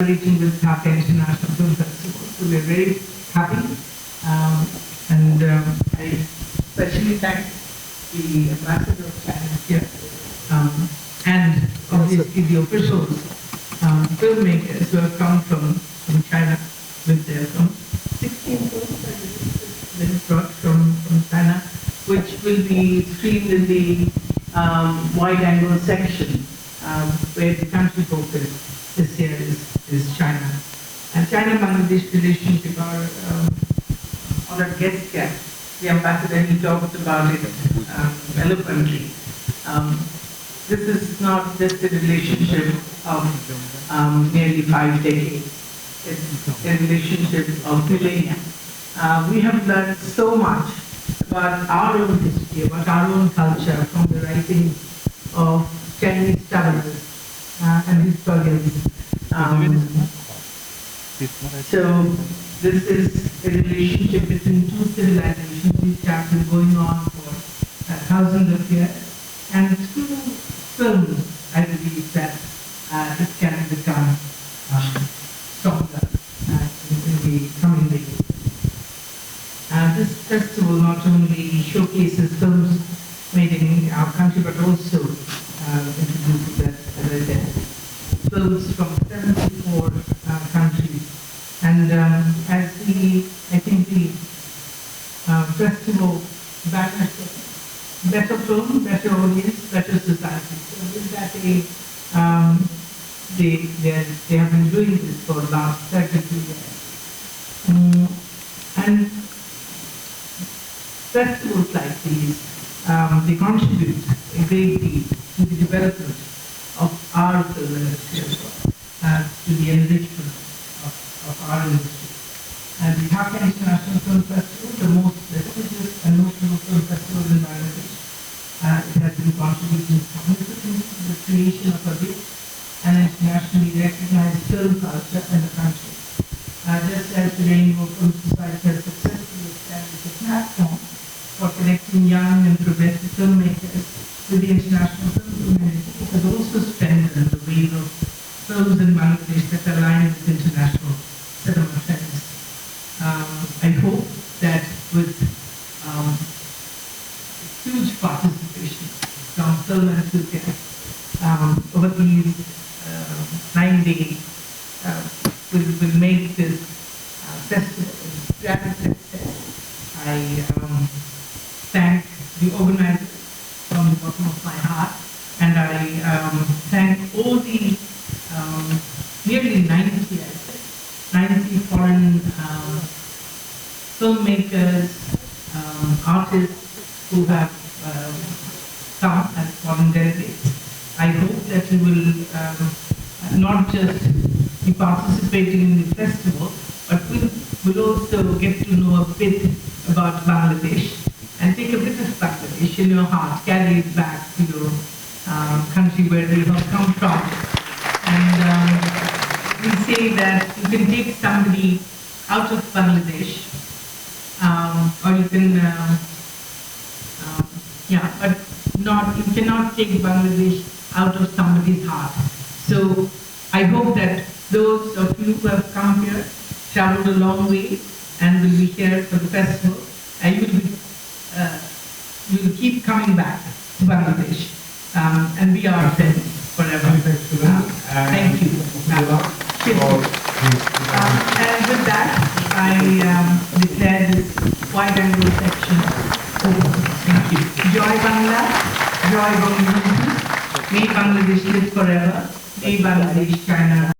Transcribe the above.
collaborating with Dhaka International Film Festival. So we're very happy. Um, and um, I especially thank the ambassador of China here um, and obviously the officials, um, filmmakers who have come from, from China with their films. 16 films that is brought from, from China, which will be screened in the um, wide angle section um, where the country focus this year is, is China. And China-Bangladesh relationship, our, um, our guest here, the ambassador, he talked about it um, eloquently. Um, this is not just a relationship of um, nearly five decades. It's a relationship of millennia. Uh, we have learned so much about our own history, about our own culture from the writings of Chinese travelers uh, and historians. Um, so this is a relationship between two civilizations which have been going on for uh, thousands of years. And through films, I believe that uh, it can become um, stronger uh, in, in the coming days. Uh, this festival not only showcases films made in our country, but also uh, introduces, as as I said, films from 74 uh, countries. And um, as the, I think the uh, festival says, better film, better audience, better society. So with that, they, um, they, they, they have been doing this for the last 32 years. Mm, and festivals like these, um, they contribute a great deal to the development of our as uh, to the enrichment industry. And the Dhaka International Film Festival, the most prestigious and most film festival in Bangladesh, uh, it has been contributing significantly to the creation of a rich and internationally recognized film culture in the country. Uh, just as the Rainbow Film Society has successfully established a platform for connecting young and progressive filmmakers to the international film community, it has also strengthened the wave of films in Bangladesh that align with international cinema trends. Um, I hope that with um, huge participation um, over these uh, nine days, uh, will, make this uh, festival a grand success. I um, thank the organizers from the bottom of my heart, and I um, thank all the nearly 90, said, 90 foreign filmmakers, um, artists who have um, come as I hope that you will um, not just be participating in the festival, but will, will also get to know a bit about Bangladesh and take a bit of Bangladesh in your heart, carry it back to your um, country where you have come from. And um, we say that you can take somebody out of Bangladesh, um, or you can, but not, you cannot take Bangladesh out of somebody's heart. So I hope that those of you who have come here, traveled a long way, and will be here for the festival, and you will be, uh, you will keep coming back to Bangladesh, um, and be our friends forever. Uh, Thank you. Uh. Um, And with that, I um, declare this wide angle section open. Thank you. Joy Bangla, Joy Bangladesh, may Bangladesh live